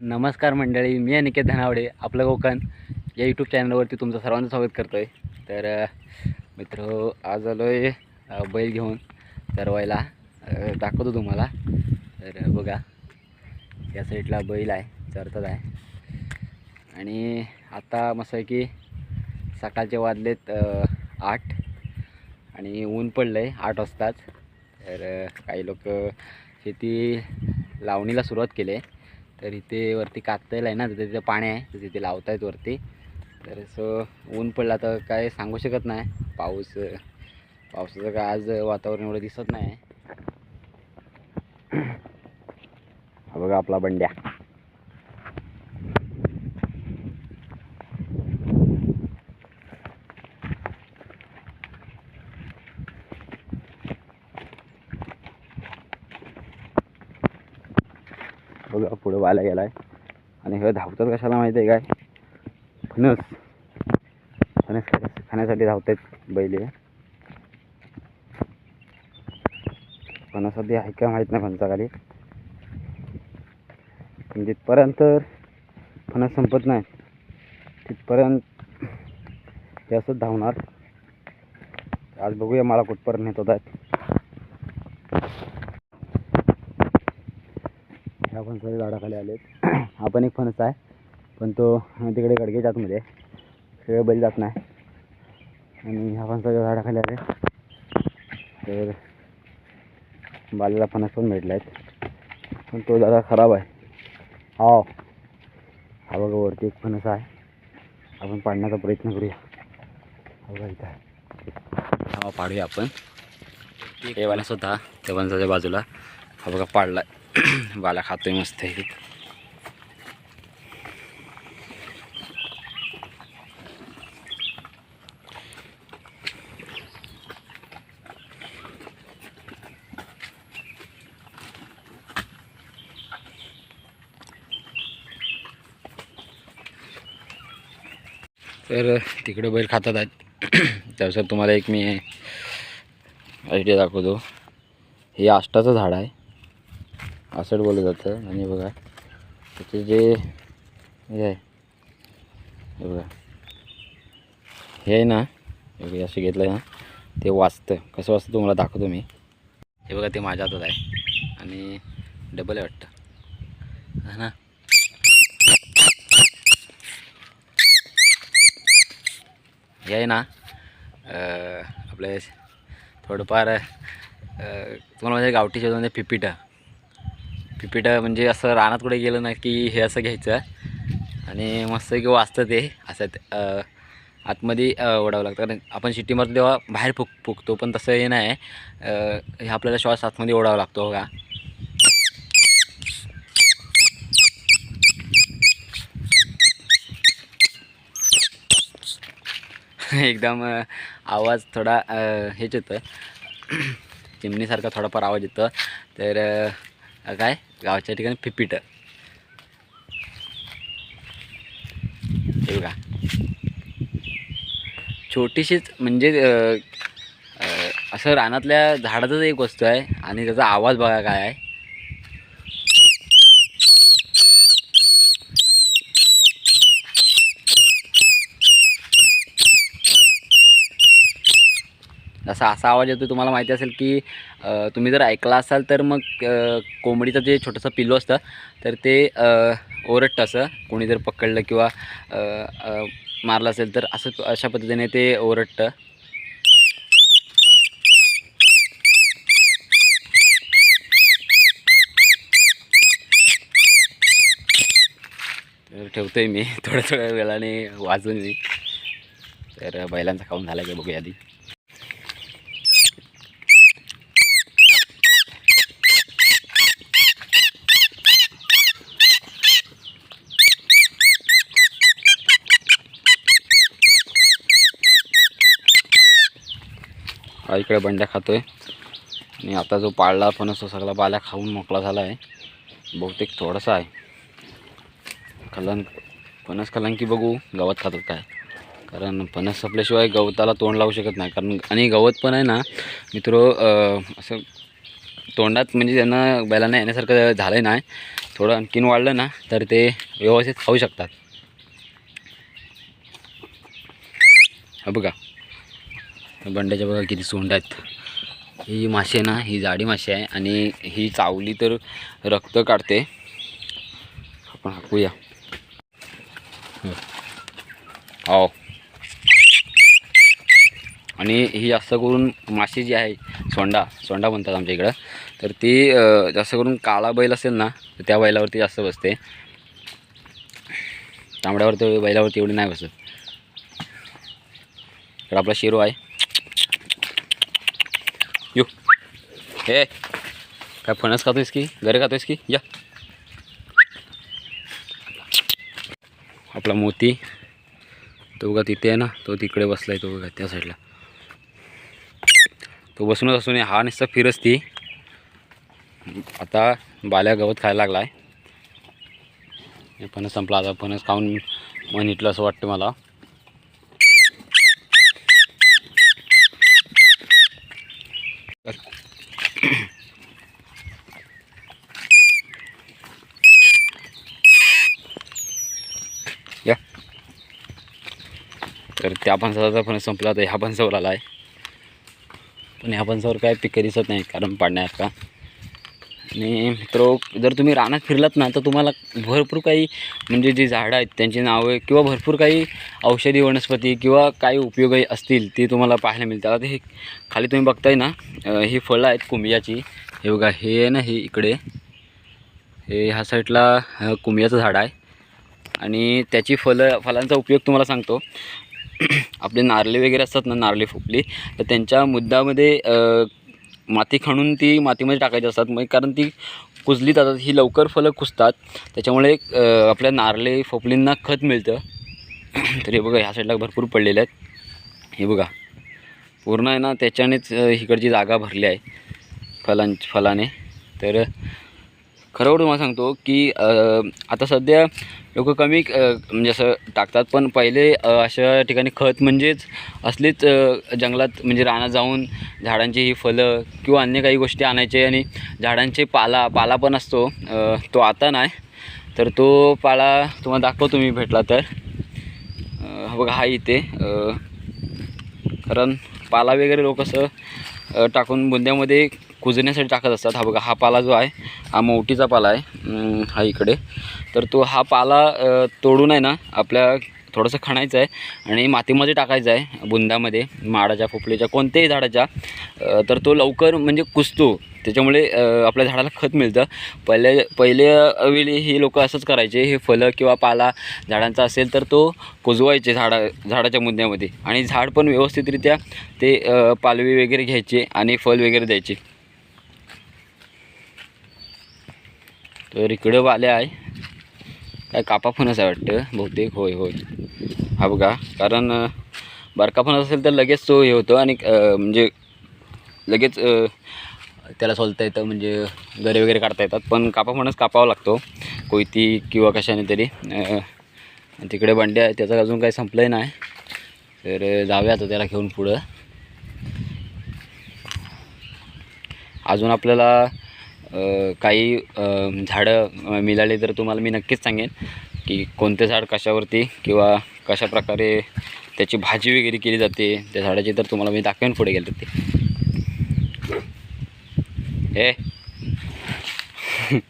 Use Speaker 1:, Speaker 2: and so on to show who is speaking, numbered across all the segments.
Speaker 1: नमस्कार मंडळी मी अनिकेत धनावडे आपलं कोकण. या यूट्यूब चॅनलवरती तुमचं सर्वांचं स्वागत करतो आहे तर मित्र आज आलो आहे बैल घेऊन चरवायला दाखवतो तुम्हाला. तर बघा या साईडला बैल आहे चरतात आहे. आणि आता मस्त आहे की सकाळचे वाजलेत आठ. आणि ऊन पडलं आहे आठ वाजताच. तर काही लोक शेती लावणीला सुरुवात केली आहे. तर इथे वरती कातल आहे ना तर तिथे पाणी आहे तर तिथे लावतायत वरती. तर असं ऊन पडला तर काय सांगू शकत नाही. पाऊस पावसाचं काय आज वातावरण एवढं दिसत नाही. बघा आपला बंड्या. बघा गेला आहे गेलाय. आणि हे धावतात कशाला माहिती आहे काय? फणस. फणस खाण्या- खाण्यासाठी धावतात बैल. हे. आधी आहे का माहीत नाही फणसाखाली. पण जिथपर्यंत फणस संपत नाही तिथपर्यंत ते असंच धावणार. आज बघूया मला कुठपर्यंत नेत होतात ह्या फणसाच्या झाडाखाली आले आहेत हा पण एक फणस आहे पण तो तिकडे गडगेच्या आतमध्ये आहे. सगळे बैल जात नाही. आणि ह्या फणसाच्या झाडाखाली आले. तर बालेला फणस पण भेटला आहेत पण तो जरा खराब आहे. हो हा बघा वरती एक फणस आहे. आपण पाडण्याचा प्रयत्न करूया. हा बघा इथं हा पाडूया आपण. ते वाला होता त्या फणसाच्या बाजूला. हा बघा पाडला बाला खातोय मस्त आहे. तर तिकडे बैल खातात आहेत त्यानुसार तुम्हाला एक मी आयडिया दाखवतो. हे आष्टाचं झाड आहे. आसड बोललं जातं. आणि बघा त्याचे जे हे आहे हे बघा. हे आहे ना हे बघा असं घेतलं आहे ना ते वाचतं कसं वाचतं तुम्हाला दाखवतो मी. हे बघा ते माझ्या हातात आहे. आणि डबल आहे वाटतं. हा ना. हे आहे ना आपले थोडंफार तुम्हाला म्हणजे गावठी शोधून म्हणजे पिपिटा. पिपिटं म्हणजे असं रानात कुठे गेलं ना की हे असं घ्यायचं. आणि मस्त की वाचतं ते असं आतमध्ये ओढावं लागतं. कारण आपण शिट्टीमध्ये तेव्हा बाहेर फुक फुकतो पण तसं हे नाही. हे आपल्याला श्वास आतमध्ये ओढावा लागतो का एकदम आवाज थोडा हेच येतं. चिमणीसारखा थोडाफार आवाज येतो. तर काय? गावच्या ठिकाणी फिपिट हे बघा. छोटीशीच म्हणजे असं रानातल्या झाडाचंच एक वस्तू आहे आणि त्याचा आवाज बघा काय आहे. असा असा आवाज येतो तुम्हाला माहिती असेल की तुम्ही जर ऐकला असाल तर मग कोंबडीचं जे छोटंसं पिल्लू असतं तर ते ओरडतं असं. कोणी जर पकडलं किंवा मारलं असेल तर असं अशा पद्धतीने ते ओरडतं. ठेवतो आहे मी थोड्या थोड्या वेळाने वाजून मी तर बैलांचा खाऊन झाला की बघूया आधी. हा इकडे बंड्या खातोय. आणि आता जो पाळला फणस तो सगळा पाल्या खाऊन मोकळा झाला आहे बहुतेक थोडासा आहे. कलन फणस कलंकी की बघू गवत खातात काय. कारण फणस संपल्याशिवाय गवताला तोंड लावू शकत नाही. कारण आणि गवत पण आहे ना मित्र असं तोंडात म्हणजे त्यांना बैलांना येण्यासारखं झालं नाही. थोडं आणखीन वाढलं ना तर ते व्यवस्थित खाऊ शकतात. बघा. बंड्याच्या बघा किती सोंड आहेत. ही मासे ना ही जाडी माशी आहे आणि ही चावली तर रक्त काढते. आपण हाकूया. हो. आणि ही जास्त करून माशी जी आहे सोंडा सोंडा म्हणतात आमच्या इकडं. तर ती जास्त करून काळा बैल असेल ना तर त्या बैलावरती जास्त बसते. तांबड्यावरती बैलावरती एवढी नाही बसत. तर आपला शेरू आहे यो हे. काय फणस खातोयस की? घरे खातोयस की? या. आपला मोती. तो बघा तिथे आहे ना तो तिकडे बसलाय तो बघा त्या साईडला. तो बसूनच असून हा नुसता फिरच ती. आता बाल्या गवत खायला लागला आहे हे फणस संपला आता फणस खाऊन मन इटलं असं वाटतं मला या तर त्या फणसाचा फणस संपला तर ह्या फणसावर आला आहे. पण ह्या फणसावर काय पिकं दिसत नाही कारण पाडण्यात का? आणि मित्र जर तुम्ही रानात फिरलात ना तर तुम्हाला भरपूर काही म्हणजे जी झाडं आहेत त्यांची नावं किंवा भरपूर काही औषधी वनस्पती किंवा काही उपयोगी असतील ती तुम्हाला पाहायला मिळतात. आता हे खाली तुम्ही बघताय ना ही फळं आहेत कुंबियाची. हे बघा हे आहे ना हे इकडे. हे ह्या साईडला कुंबियाचं झाड आहे. आणि त्याची फलं फलांचा उपयोग तुम्हाला सांगतो. आपले नारळे वगैरे असतात ना नारळे फुपली तर त्यांच्या मुद्दामध्ये माती खणून ती मातीमध्ये टाकायची असतात. मग कारण ती कुजली जातात ही लवकर फलं कुजतात. त्याच्यामुळे आपल्या नारळे फोपलींना खत मिळतं. तर हे बघा ह्या साईडला भरपूर पडलेले आहेत. हे बघा पूर्ण आहे ना त्याच्यानेच इकडची जागा भरली आहे फलां फलाने. तर खरं तुम्हाला सांगतो की आता सध्या लोक कमी म्हणजे असं टाकतात. पण पहिले अशा ठिकाणी खत म्हणजेच असलीच जंगलात म्हणजे रानात जाऊन झाडांची ही फलं किंवा अन्य काही गोष्टी आणायचे आणि झाडांचे पाला पाला पण असतो तो आता नाही. तर तो पाला तुम्हाला दाखवतो मी भेटला तर. बघा हा इथे कारण पाला वगैरे लोक असं टाकून बुंद्यामध्ये कुजण्यासाठी टाकत असतात. हा बघा हा पाला जो आहे हा मोठीचा पाला आहे. हा इकडे. तर तो हा पाला तोडून आहे ना आपल्या थोडंसं खणायचं आहे आणि मातीमध्ये टाकायचं आहे बुंदामध्ये माडाच्या पोपलीच्या कोणत्याही झाडाच्या. तर तो लवकर म्हणजे कुजतो. त्याच्यामुळे आपल्या झाडाला खत मिळतं. पहिले पहिल्या वेळी ही लोक असंच करायचे. हे फलं किंवा पाला झाडांचा असेल तर तो कुजवायचे झाडा झाडाच्या मुद्द्यामध्ये. आणि झाड पण व्यवस्थितरित्या ते पालवी वगैरे घ्यायचे आणि फल वगैरे द्यायचे. तर इकडं वाल्या आहे. काय कापा फणस आहे वाटतं. बहुतेक होय होय. हा बघा कारण बारका फणस असेल तर लगेच तो हे होतं आणि म्हणजे लगेच त्याला सोलता येतं म्हणजे गरे वगैरे काढता येतात. पण कापा फणस कापावा लागतो कोयती किंवा कशाने तरी. तिकडे बंड्या आहे त्याचं अजून काही संपलंही नाही. तर जाऊया आता त्याला घेऊन पुढं. अजून आपल्याला काही झाडं मिळाली तर तुम्हाला मी नक्कीच सांगेन की कोणते झाड कशावरती किंवा कशा प्रकारे त्याची भाजी वगैरे केली जाते त्या झाडाची तर तुम्हाला मी दाखवेन पुढे गेलं ते. हे.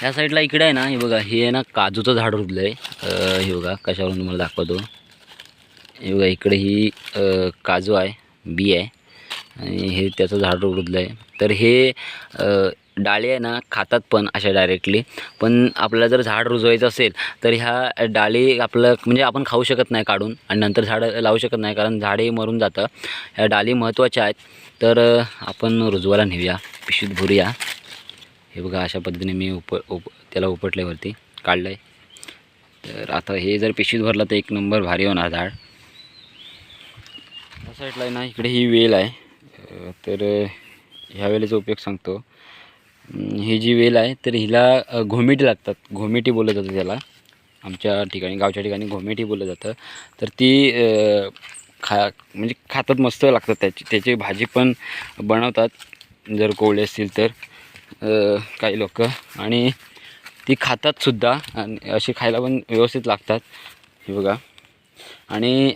Speaker 1: ह्या साईडला इकडे आहे ना हे बघा हे आहे ना काजूचं झाड रुजलं आहे हे बघा कशावरून तुम्हाला दाखवतो. हे बघा इकडे ही काजू आहे बी आहे. आणि हे त्याचं झाड रुजलं आहे तर हे डाळी आहे ना खातात पण अशा डायरेक्टली पण आपल्याला जर झाड रुजवायचं असेल तर ह्या डाळी आपलं म्हणजे आपण खाऊ शकत नाही काढून आणि नंतर झाडं लावू शकत नाही कारण झाडे मरून जातं. ह्या डाळी महत्त्वाच्या आहेत. तर आपण रुजवायला नेऊया पिशवीत भरूया. हे बघा अशा पद्धतीने मी उप उप त्याला उपटल्यावरती काढलं आहे तर आता हे जर पिशवीत भरलं तर एक नंबर भारी होणार झाड. या साईडला आहे ना इकडे ही वेल आहे. तर ह्या वेळेचा उपयोग सांगतो. ही जी वेल आहे तर हिला घोमेटी घोमिटी लागतात. घोमिटी बोललं जातं त्याला. आमच्या ठिकाणी गावच्या ठिकाणी घोमिटी बोललं जातं. तर ती खा म्हणजे खातात मस्त लागतात त्याची. त्याची भाजी पण बनवतात. जर कोवळे असतील तर काही लोक. आणि ती खातात सुद्धा. आणि अशी खायला पण व्यवस्थित लागतात. हे बघा. आणि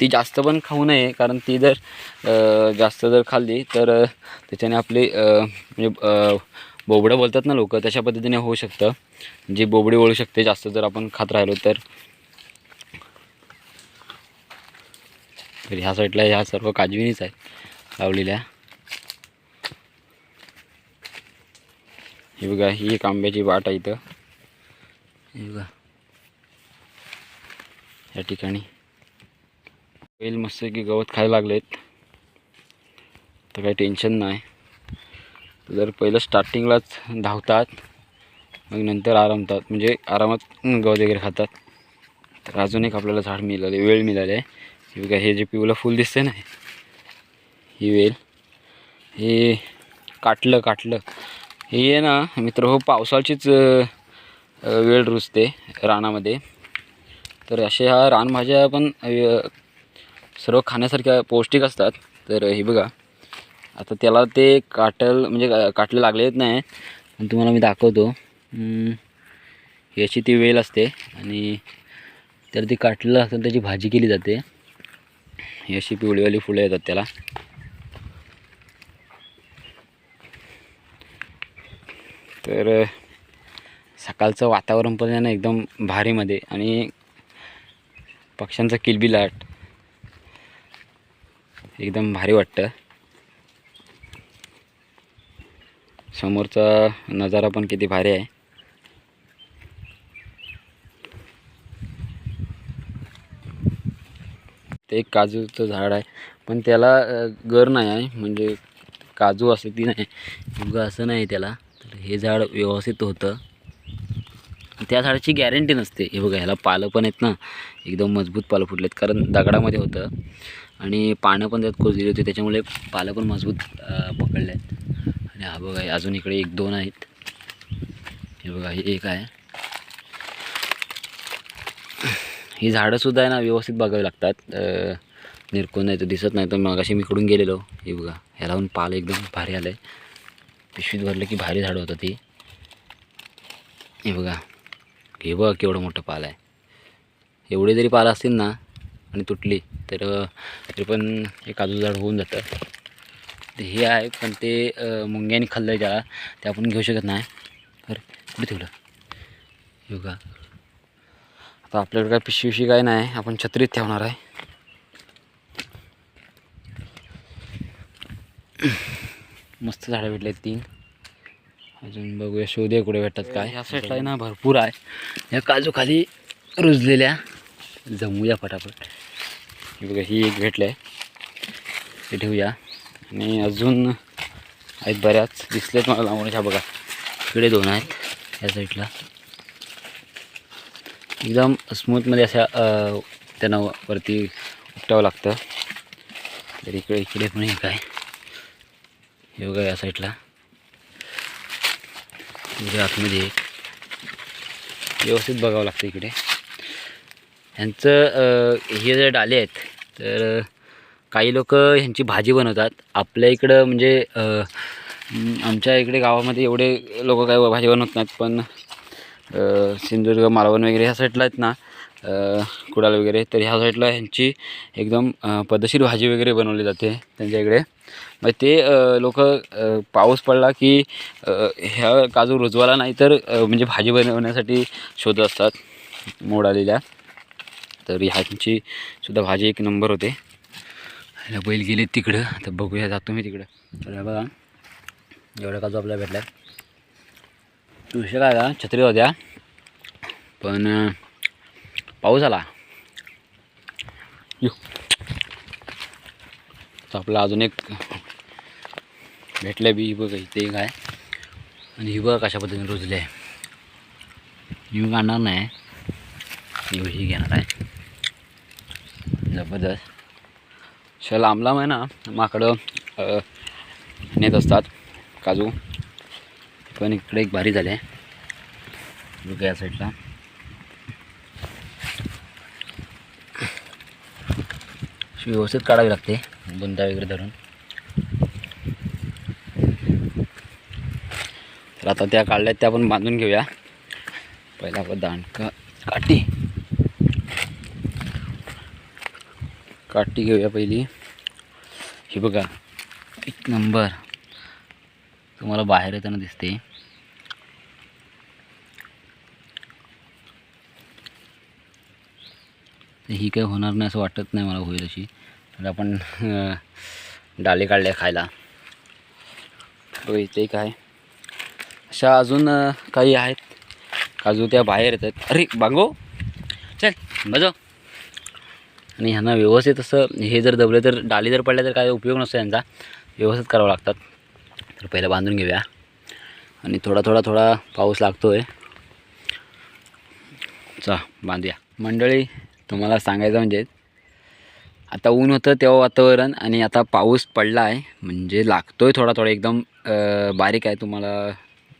Speaker 1: ती जास्त पण खाऊ नये कारण ती जर जास्त जर खाल्ली तर त्याच्याने आपली म्हणजे बोबडं बोलतात ना लोक तशा पद्धतीने होऊ शकतं. जी बोबडी वळू शकते जास्त जर आपण खात राहिलो तर. ह्या साईडला ह्या सर्व काजविनीच आहेत लावलेल्या. हे बघा ही एक आंब्याची वाट आहे इथं. हे बघा. या ठिकाणी. बैल मस्त की गवत खायला लागलेत. तर काही टेन्शन नाही. जर पहिलं स्टार्टिंगलाच धावतात मग नंतर आरामतात. म्हणजे आरामात गवत वगैरे खातात. तर अजून एक आपल्याला झाड मिळाले वेळ मिळाली आहे. हे हे जे पिवलं फुल दिसते ना ही वेल. हे काटलं काटलं. हे आहे ना मित्र हो पावसाळीचीच वेळ रुजते रानामध्ये. तर असे ह्या रानभाज्या पण सर्व खाण्यासारख्या पौष्टिक असतात. तर हे बघा. आता त्याला ते काटल म्हणजे काटलं लागलेत नाही पण तुम्हाला मी दाखवतो. याची ती वेल असते. आणि त्याला ती काटलं असतं त्याची भाजी केली जाते. ही अशी पिवळीवाली फुलं येतात त्याला. तर सकाळचं वातावरण पण आहे ना एकदम भारीमध्ये. आणि पक्ष्यांचा किलबिलाट. एकदम भारी वाटतं. समोरचा नजारा पण किती भारी आहे. ते एक काजूचं झाड आहे. पण त्याला गर नाही आहे. म्हणजे काजू असं ती नाही. उगा असं नाही त्याला. तर हे झाड व्यवस्थित होतं. त्या झाडाची गॅरंटी नसते. हे बघा ह्याला पालं पण आहेत ना. एकदम मजबूत पालं फुटलेत. कारण दगडामध्ये होतं. आणि पानं पण त्यात कोजलेली होती. त्याच्यामुळे पालं पण मजबूत पकडले आहेत आणि हा बघा अजून इकडे एक दोन आहेत. हे बघा हे एक आहे. ही झाडंसुद्धा आहे ना व्यवस्थित बघावी लागतात. अ, निरकून नाही तर दिसत नाही. तर मग अशी मी इकडून गेलेलो. हे बघा ह्याला पण पाल एकदम भारी आलं आहे पिशवीत भरलं की भारी झाडं होतं ती हे बघा हे बघा केवढं मोठं पाल आहे. एवढे जरी पालं असतील ना आणि तुटली. तर तरी पण हे काजू झाड होऊन जातं. तर हे आहे पण ते मुंग्याने खाल्लं आहे त्याला ते आपण घेऊ शकत नाही. तर कुठे ठेवलं. हे बघा. आता आपल्याकडे काय पिशवी पिशवी काय नाही. आपण छत्रीत ठेवणार आहे. मस्त झाडं भेटले तीन. अजून बघूया शोधूया कुठे भेटतात काय. ह्या साईडला आहे ना भरपूर आहे. या काजू खाली रुजलेल्या जमूया फटाफट. बघा ही एक भेटलं आहे. ते ठेवूया. आणि अजून आहेत बऱ्याच. दिसलेत मला लावण्याच्या बघा इकडे दोन आहेत या साईडला एकदम स्मूथमध्ये अशा त्यांना वरती उपटावं लागतं. तर इकडे इकडे पण एक आहे. हे बघा या साईडला इकडे आतमध्ये एक. व्यवस्थित बघावं लागतं इकडे. ह्यांचं हे जे डाले आहेत तर काही लोक ह्यांची भाजी बनवतात. आपल्या इकडं म्हणजे आमच्या इकडे गावामध्ये एवढे लोक काय भाजी बनवत नाहीत पण सिंधुदुर्ग मालवण वगैरे ह्या साईडला आहेत ना कुडाल वगैरे तर ह्या साईडला ह्यांची एकदम पद्धतशीर भाजी वगैरे बनवली जाते त्यांच्या इकडे. मग ते लोक पाऊस पडला की ह्या काजू रुजवाला नाही तर म्हणजे भाजी बनवण्यासाठी शोधत असतात मोड आलेल्या. तर ह्यांची सुद्धा भाजी एक नंबर होते. ह्याला बैल गेले तिकडं. तर बघूया जातो मी तिकडं. तर बघा एवढा काजू आपल्याला भेटला विषय काय का छत्री होत्या. पण पाऊस आला. तर आपला अजून एक भेटलं बी बघ इथे काय आणि ही बघ कशा पद्धतीने रुजले आहे मी काढणार नाही? ही घेणार आहे. जबरदस्त. श लांब लांब आहे ना माकडं नेत असतात. काजू. पण इकडे एक भारी झाले. बघा या साईडला. अशी व्यवस्थित काढावी लागते बुंदा वगैरे धरून. तर आता त्या काढल्यात त्या आपण बांधून घेऊया. पहिला आपण दांडका काठी काठी घेऊया पहिली. हे बघा एक नंबर. तुम्हाला बाहेर येताना दिसते. ही काही होणार नाही असं वाटत नाही मला होईल अशी. तर आपण डाले काढले खायला. इथे काय अशा अजून काही आहेत. काजू त्या बाहेर येतात. अरे बांगो! चल बजाव. आणि ह्यांना व्यवस्थित असं हे जर दबले तर डाली जर पडल्या तर काय उपयोग नसतो यांचा. व्यवस्थित करावं लागतात. तर पहिलं बांधून घेऊया. आणि थोडा थोडा थोडा पाऊस लागतो आहे चा बांधूया. मंडळी तुम्हाला सांगायचं म्हणजे आता ऊन होतं तेव्हा वातावरण आणि आता पाऊस पडला आहे म्हणजे लागतो आहे थोडा थोडा. एकदम बारीक आहे तुम्हाला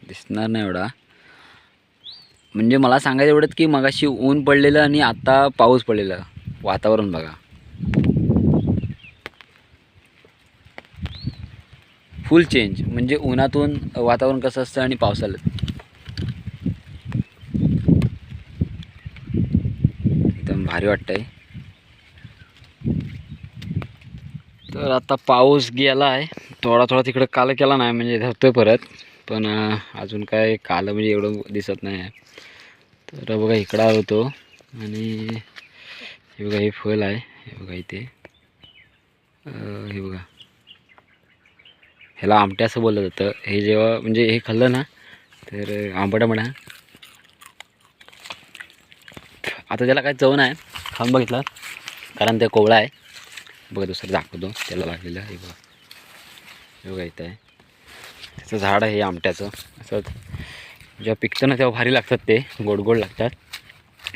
Speaker 1: दिसणार नाही एवढा. म्हणजे मला सांगायचं एवढंच की मगाशी ऊन पडलेलं आणि आता पाऊस पडलेला. वातावरण बघा. फुल चेंज म्हणजे उन्हातून वातावरण कसं असतं आणि पावसाला एकदम भारी वाटतंय. तर आता पाऊस गेला आहे. थोडा थोडा तिकडं काल केला नाही म्हणजे धरतोय परत. पण अजून काय काल म्हणजे एवढं दिसत नाही आहे. तर बघा इकडं होतो. आणि हे बघा हे फळ आहे. हे बघा इथे. हे बघा. ह्याला आमट्या असं बोललं जातं. हे जेव्हा म्हणजे हे खाल्लं ना तर आंबट म्हणा. आता त्याला काय चव नाही. खाऊन बघितलं. कारण ते कोवळा आहे. बघा दुसरं दाखवतो. त्याला लागलेलं हे बघा. हे बघा इथं आहे. त्याचं झाड आहे हे आमट्याचं. असं जेव्हा पिकतं ना तेव्हा भारी लागतात ते. गोड गोड लागतात.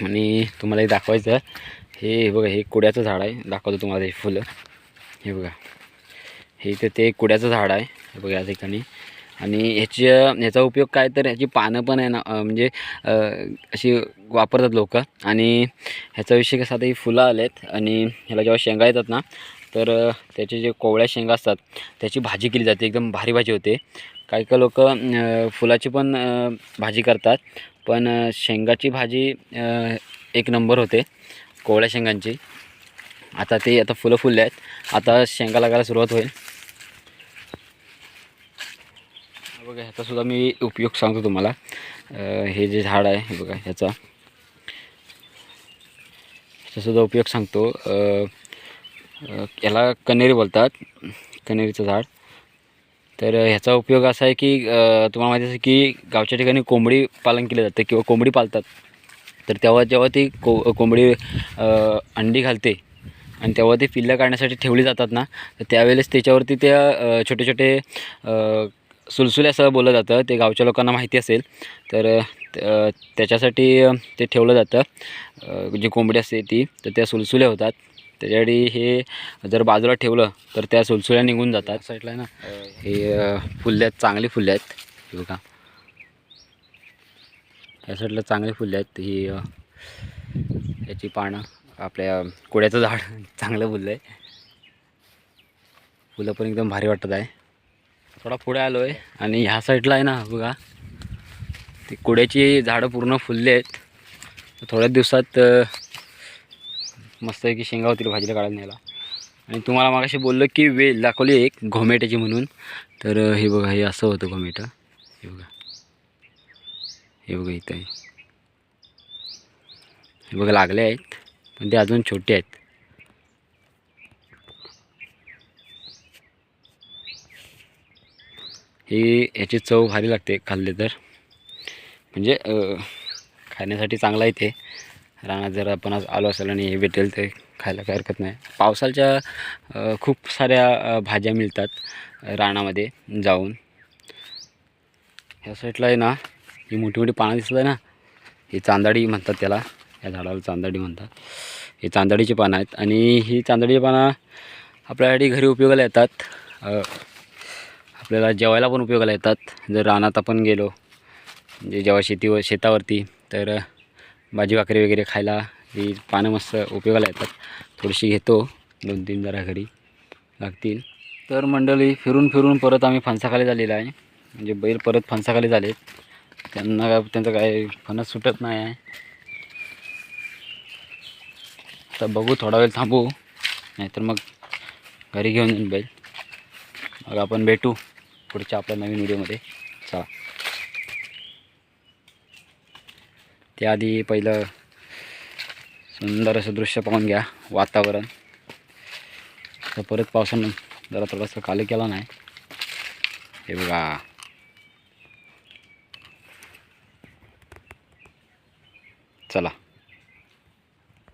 Speaker 1: आणि तुम्हालाही दाखवायचं. हे बघा हे कुड्याचं झाड आहे. दाखवतो तुम्हाला हे फुलं. हे बघा. हे इथे ते कुड्याचं झाड आहे. हे बघा या ठिकाणी. आणि ह्याच्या ह्याचा उपयोग काय तर ह्याची पानं पण आहे ना म्हणजे अशी वापरतात लोक. आणि ह्याचा विषय कसा आता ही फुलं आलेत. आणि ह्याला जेव्हा शेंगा येतात ना तर त्याचे जे कोवळ्या शेंगा असतात त्याची भाजी केली जाते. एकदम भारी भाजी होते. काही काही लोक फुलाची पण भाजी करतात. पण शेंगाची भाजी एक नंबर होते. कोवळ्या शेंगांची. आता ते आता फुलं फुलले आहेत. आता शेंगा लागायला सुरुवात होईल. बघा ह्याचासुद्धा मी उपयोग सांगतो तुम्हाला. हे जे झाड आहे हे बघा ह्याचा. ह्याचासुद्धा उपयोग सांगतो. याला कनेरी बोलतात कनेरीचं झाड. तर ह्याचा उपयोग असा आहे की तुम्हाला माहिती असेल की गावच्या ठिकाणी कोंबडी पालन केलं जातं किंवा कोंबडी पालतात. तर तेव्हा जेव्हा ती को कोंबडी अंडी घालते आणि तेव्हा ते पिल्लं काढण्यासाठी ठेवली जातात ना तर त्यावेळेस त्याच्यावरती त्या छोटे छोटे अं, सुलसुले असं बोललं जातं. ते गावच्या लोकांना माहिती असेल. तर त्याच्यासाठी ते ठेवलं जातं. जी कोंबडी असते ती तर त्या सुलसुल्या होतात. त्याच्यासाठी हे जर बाजूला ठेवलं तर त्या सुलसुल्या निघून जातात. साईडला ना? हे अं, फुले आहेत चांगली फुले आहेत. हे बघा. ह्या साईडला चांगले फुले आहेत. ही याची पानं आपल्या कुड्याचं झाड. चांगलं फुललं आहे. फुलं पण एकदम भारी वाटत आहे. थोडा पुढे आलो आहे आणि ह्या साईडला आहे ना बघा. ती कुड्याची झाडं पूर्ण फुलले आहेत. थोड्या थोड्याच दिवसात मस्त आहे की शेंगा होतील भाजीला काढायला न्यायला. आणि तुम्हाला मागाशी बोललं की वेल दाखवली एक घोमेट्याची म्हणून. तर हे बघा हे असं होतं घोमेटं. हे बघा. हे बघा इथं आहे. हे बघा लागले आहेत पण ते अजून छोटे आहेत. ही याची चव भारी लागते खाल्ले तर. म्हणजे खाण्यासाठी चांगला आहे ते. रानात जर आपण आज आलो असेल आणि हे भेटेल ते खायला काही हरकत नाही. पावसाच्या खूप साऱ्या भाज्या मिळतात रानामध्ये जाऊन. ह्या साईडला आहे ना ही मोठी मोठी पानं दिसत आहे ना. ही चांदाडी म्हणतात त्याला. या झाडाला चांदाडी म्हणतात. ही चांदाडीची पानं आहेत. आणि ही चांदाडीची पानं आपल्यासाठी घरी उपयोगाला येतात. आपल्याला जेवायला पण उपयोगाला येतात. जर रानात आपण गेलो म्हणजे जेव्हा शेतीवर शेतावरती तर भाजी भाकरी वगैरे खायला ही पानं मस्त उपयोगाला येतात. थोडीशी घेतो. दोन तीन जरा घरी लागतील. तर मंडळी फिरून फिरून परत आम्ही फणसाखाली झालेला आहे. म्हणजे बैल परत फणसाखाली झालेत. त्यांना काय त्यांचं काय फणस सुटत नाही आहे. तर बघू थोडा वेळ थांबू. नाहीतर मग घरी घेऊन येईन बैल मग आपण भेटू पुढच्या आपल्या नवीन व्हिडिओमध्ये. चला. त्याआधी पहिलं सुंदर असं दृश्य पाहून घ्या वातावरण. तर परत पावसानं जरा थोडंसं काल केला नाही. हे बघा. चला